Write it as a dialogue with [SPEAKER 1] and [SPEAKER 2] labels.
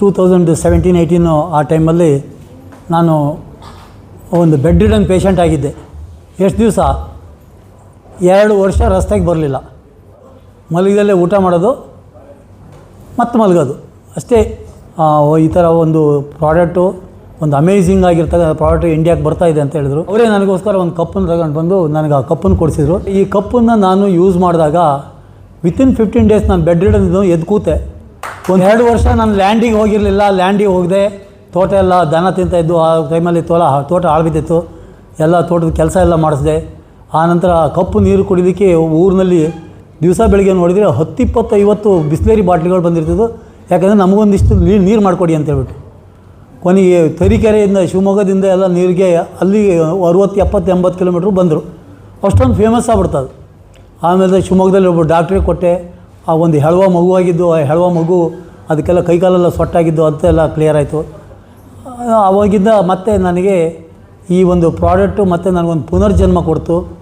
[SPEAKER 1] Two thousand seventeen eighteen ಆ ಟೈಮಲ್ಲಿ ನಾನು ಒಂದು ಬೆಡ್ ರಿಡನ್ ಪೇಷಂಟ್ ಆಗಿದ್ದೆ. ಎಷ್ಟು ದಿವಸ? ಎರಡು ವರ್ಷ ರಸ್ತೆಗೆ ಬರಲಿಲ್ಲ. ಮಲಗಿದಲ್ಲೇ ಊಟ ಮಾಡೋದು, ಮತ್ತೆ ಮಲಗೋದು. ಅಷ್ಟೇ ಈ ಥರ ಒಂದು ಪ್ರಾಡಕ್ಟು ಒಂದು ಅಮೇಝಿಂಗ್ ಆಗಿರ್ತಕ್ಕ ಪ್ರಾಡಕ್ಟ್ ಇಂಡಿಯಾಗೆ ಬರ್ತಾ ಇದೆ ಅಂತ ಹೇಳಿದ್ರು. ಅವರೇ ನನಗೋಸ್ಕರ ಒಂದು ಕಪ್ಪನ್ನು ತಗೊಂಡು ಬಂದು ನನಗೆ ಆ ಕಪ್ಪನ್ನು ಕೊಡಿಸಿದ್ರು. ಈ ಕಪ್ಪನ್ನು ನಾನು ಯೂಸ್ ಮಾಡಿದಾಗ ವಿತಿನ್ ಫಿಫ್ಟೀನ್ ಡೇಸ್ ನಾನು ಬೆಡ್ ರಿಡನ್ ಎದ್ದು ಕೂತೆ. ಒಂದು ಎರಡು ವರ್ಷ ನಾನು ಲ್ಯಾಂಡಿಗೆ ಹೋಗಿರಲಿಲ್ಲ, ಲ್ಯಾಂಡಿಗೆ ಹೋಗದೆ, ತೋಟ ಎಲ್ಲ ದನ ತಿಂತಾಯಿದ್ದು ಆ ಟೈಮಲ್ಲಿ ತೋಲ, ತೋಟ ಆಳ್ಬಿದ್ದಿತ್ತು. ಎಲ್ಲ ತೋಟದ ಕೆಲಸ ಎಲ್ಲ ಮಾಡಿಸಿದೆ. ನಂತರ ಕಪ್ಪು ನೀರು ಕುಡಿಲಿಕ್ಕೆ ಊರಿನಲ್ಲಿ ದಿವಸ ಬೆಳಗ್ಗೆ ನೋಡಿದರೆ ಹತ್ತಿಪ್ಪತ್ತು ಐವತ್ತು ಬಿಸ್ಲೇರಿ ಬಾಟ್ಲಿಗಳು ಬಂದಿರ್ತಿದ್ದು ಯಾಕಂದರೆ ನಮಗೊಂದಿಷ್ಟು ನೀರು ನೀರು ಮಾಡಿಕೊಡಿ ಅಂತ ಹೇಳ್ಬಿಟ್ಟು. ಕೊನೆಗೆ ತರೀಕೆರೆಯಿಂದ ಶಿವಮೊಗ್ಗದಿಂದ ಎಲ್ಲ ನೀರಿಗೆ ಅಲ್ಲಿ ಅರುವತ್ತು, ಎಪ್ಪತ್ತು, ಎಂಬತ್ತು ಕಿಲೋಮೀಟ್ರ್ ಬಂದರು. ಅಷ್ಟೊಂದು ಫೇಮಸ್ ಆಗ್ಬಿಡ್ತದೆ. ಆಮೇಲೆ ಶಿವಮೊಗ್ಗದಲ್ಲಿ ಒಬ್ಬ ಡಾಕ್ಟ್ರಿಗೆ ಕೊಟ್ಟೆ. ಆ ಒಂದು ಹೆಳವ ಮಗುವಾಗಿದ್ದು ಆ ಹೆಳುವ ಮಗು ಅದಕ್ಕೆಲ್ಲ ಕೈಕಾಲೆಲ್ಲ ಸೊಟ್ಟಾಗಿದ್ದು ಅಂತೆಲ್ಲ ಕ್ಲಿಯರ್ ಆಯಿತು. ಆವಾಗಿಂದ ಮತ್ತೆ ನನಗೆ ಈ ಒಂದು ಪ್ರಾಡಕ್ಟು ಮತ್ತು ನನಗೊಂದು ಪುನರ್ಜನ್ಮ ಕೊಡ್ತು.